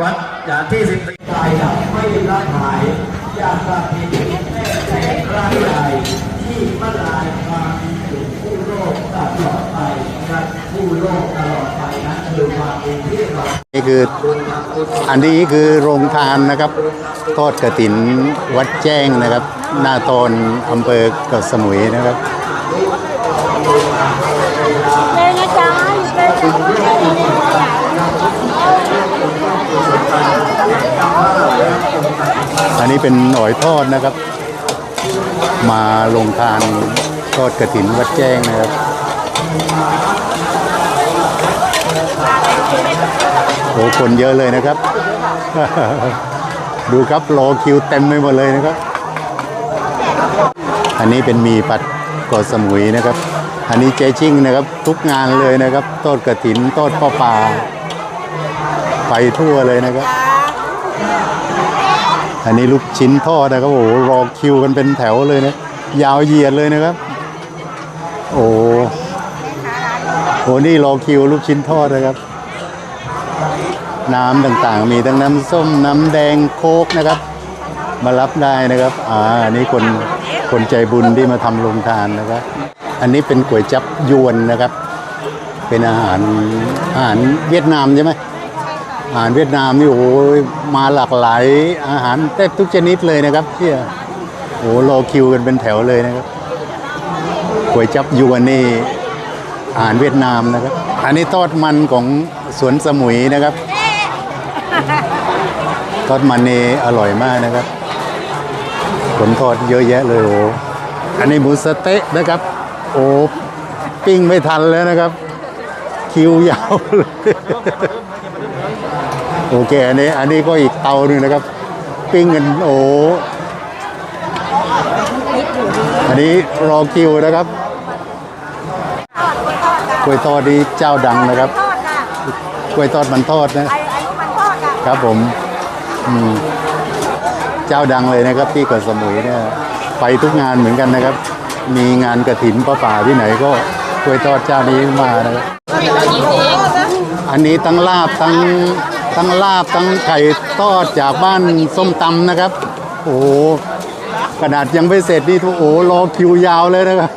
วัดยาที่สิบสี่ตายดับไม่ละหาย อยากกระพินแม่แสงร่างใหญ่ที่มาลายความมีอยู่ผู้โลกตลอดไปนะผู้โลกตลอดไปนะคือความเป็นที่เรานี่คืออันนี้คือโรงทานนะครับ ทอดกระถินวัดแจ้งนะครับ หน้าตอนอำเภอเกาะสมุยนะครับ เลยนะจ๊ะเลยนะ อันนี้เป็นหอยทอดนะครับ มาลงทานทอดกระถินวัดแจ้งนะครับโอ้คนเยอะเลยนะครับ ดูครับรอคิวเต็มไปหมดเลยนะครับ อันนี้เป็นมีผัดกาะสมุยนะครับ อันนี้เจชิ่งนะครับ ทุกงานเลยนะครับทอดกระถินทอดพ่อป่า ไปทั่วเลยนะครับ อันนี้ลูกชิ้นทอดนะครับโอ้รอคิวกันเป็นแถวเลยนะยาวเหยียดเลยนะครับ โอ้โหนี่รอคิวลูกชิ้นทอดนะครับ น้ำต่างๆ มีทั้งน้ำส้มน้ำแดงโคกนะครับ มารับได้นะครับ อ่าอันนี้คนคนใจบุญที่มาทำโรงทานนะครับ อันนี้เป็นก๋วยจับยวนนะครับ เป็นอาหารอาหารเวียดนามใช่ไหม อาหารเวียดนามนี่โอ้โหมาหลากหลายอาหารแทบทุกชนิดเลยนะครับที่โอ้รอคิวกันเป็นแถวเลยนะครับก๋วยจับยวนนี่อาหารเวียดนามนะครับ อันนี้ทอดมันของสวนสมุยนะครับทอดมันนี่อร่อยมากนะครับผลทอดเยอะแยะเลยโอ้อันนี้หมูสเต๊ะนะครับ โอ้ปิ้งไม่ทันแล้วนะครับ คิวยาวเลย โอเคอันนี้อันนี้ก็อีกเตาหนึ่งนะครับ ปิ้งกันโอ้อันนี้รอคิวนะครับกล้วยทอดนี่เจ้าดังนะครับค่ะกล้วยทอดมันทอดนะไอ้ไอ้ลูกมันทอดครับผมอืมเจ้าดังเลยนะครับที่เกาะสมุยเนี่ยไปทุกงานเหมือนกันนะครับ มีงานกระถินประป่าที่ไหนก็กล้วยทอดเจ้านี้มานะครับอันนี้ทั้งลาบทั้ง ทั้งลาบทั้งไข่ทอดจากบ้านส้มตำนะครับ โอ้โหขนาดยังไม่เสร็จนี่ทุกโอ้รอคิวยาวเลยนะครับ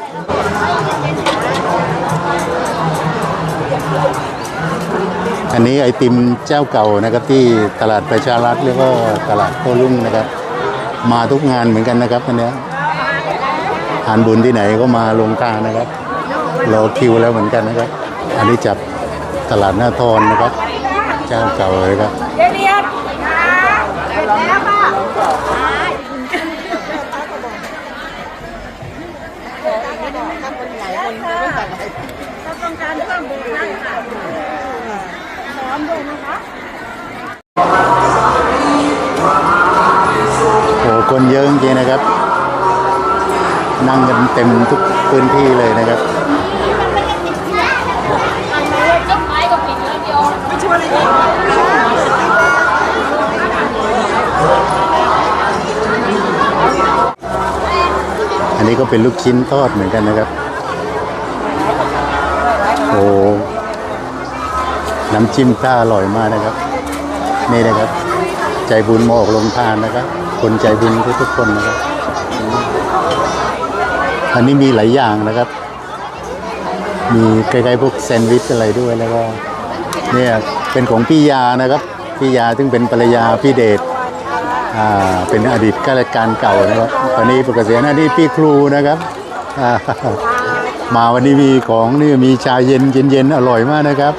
อันนี้ไอติมเจ้าเก่านะครับที่ตลาดประชารัฐแล้วก็ตลาดโครุ่งนะครับ มาทุกงานเหมือนกันนะครับอันนี้ทานบุญที่ไหนก็มาลงทานนะครับรอคิวแล้วเหมือนกันนะครับ อันนี้จับตลาดหน้าทอนนะครับ เจ้าเก่าเลยครับเรียนค่ะเสร็จแล้วค่ะเราต้องการเพิ่มบูชาค่ะพร้อมด้วยนะคะโอ้คนเยอะจริงๆนะครับ นั่งกันเต็มทุกพื้นที่เลยนะครับ นี้ก็เป็นลูกชิ้นทอดเหมือนกันนะครับ โอ้น้ำจิ้มท่าอร่อยมากนะครับ นี่นะครับ ใจบุญมาออกลงทานนะครับ คนใจบุญทุกๆคนนะครับ อันนี้มีหลายอย่างนะครับ มีใกล้ๆพวกแซนด์วิชอะไรด้วยแล้วก็เนี่ยเป็นของพี่ยานะครับ พี่ยาซึ่งเป็นภรรยาพี่เดช เป็นอดีตข้าราชการเก่านะครับตอนนี้ปกเสียณอันนี้พี่ครูนะครับมาวันนี้มีของนี่มีชาเย็นเย็นๆอร่อยมากนะครับ